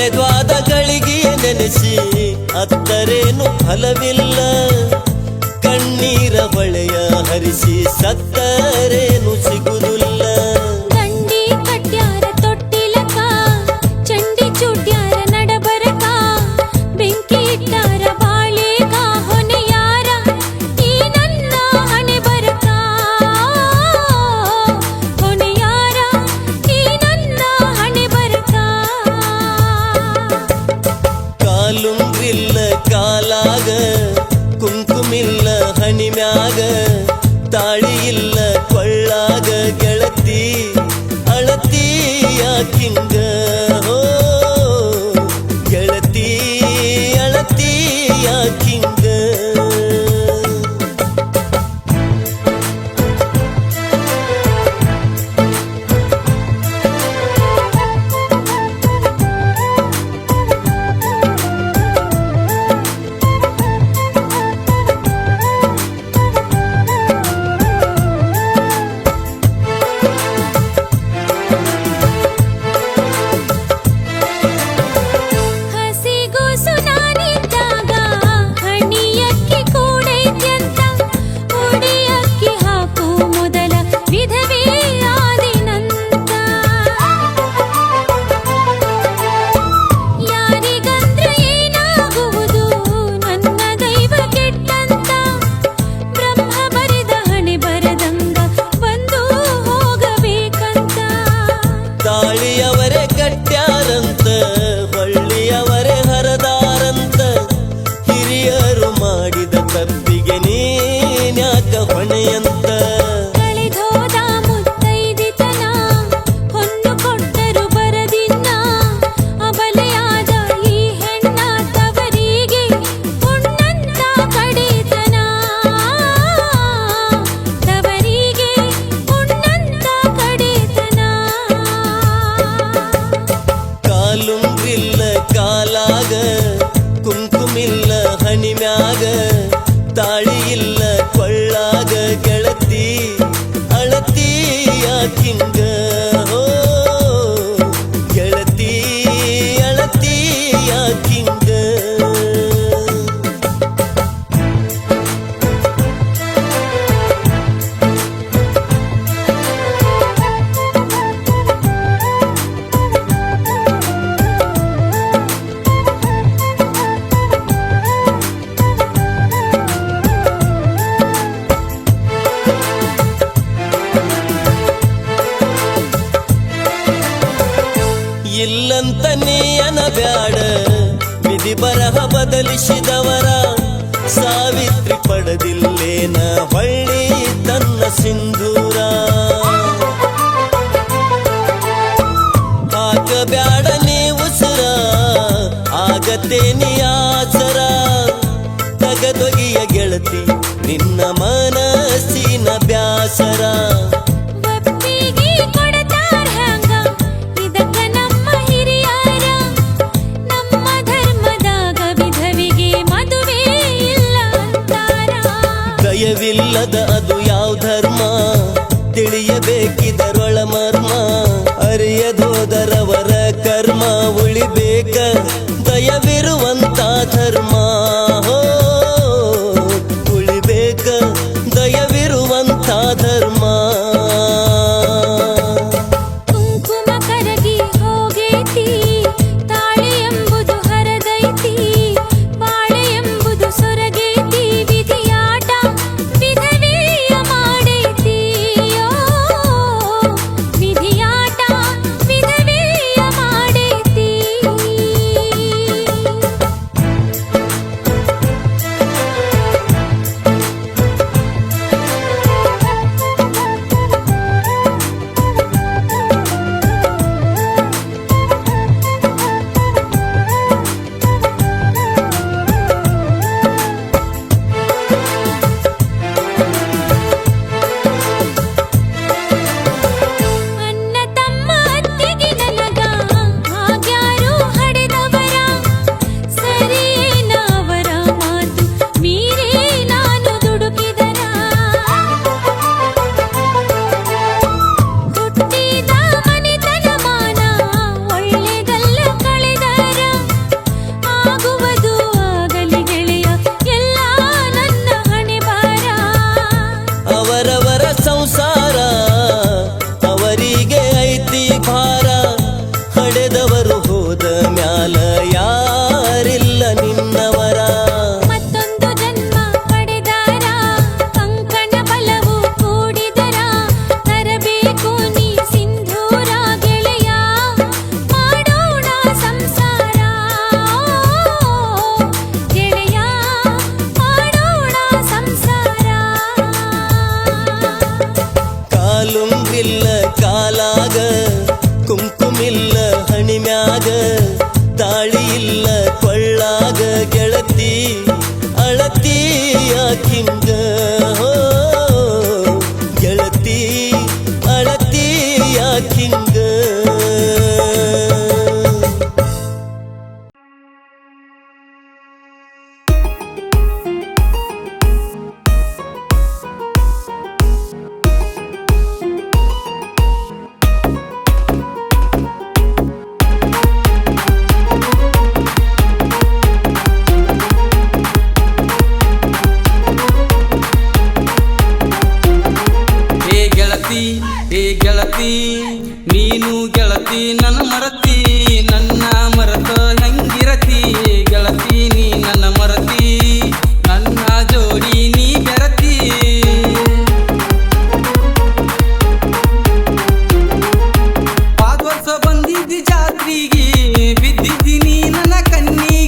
ಕಳೆದ್ವಾದ ನೆನೆಸಿ ಅತ್ತರೇನು ಫಲವಿಲ್ಲ. ಕಣ್ಣೀರ ಬಳೆಯ ಹರಿಸಿ ಸತ್ತರೇನು ಸಿಗು காலும் இல்ல காலாக குங்கும் இல்ல ஹனிமாக தாழி இல்ல கொள்ளாக கெளத்தி அளத்தி ஆக்கிங்க. a kinga ಇಲ್ಲಂತ ಅನಬ್ಯಾಡ ವಿಧಿ ಬರಹ ಬದಲಿಸಿದವರ ಸಾವಿತ್ರಿ ಪಡೆದಿಲ್ಲೇನ ಹೊಳ್ಳಿ ತನ್ನ ಸಿಂಧೂರ. ಆಗಬ್ಯಾಡ ನೀವು ಸರ ಆಗತೇನಿಯಾಸರ ತಗದೊಗಿಯ ಗೆಳತಿ ನಿನ್ನ ಮ ಭಯವಿಲ್ಲದ ಅದು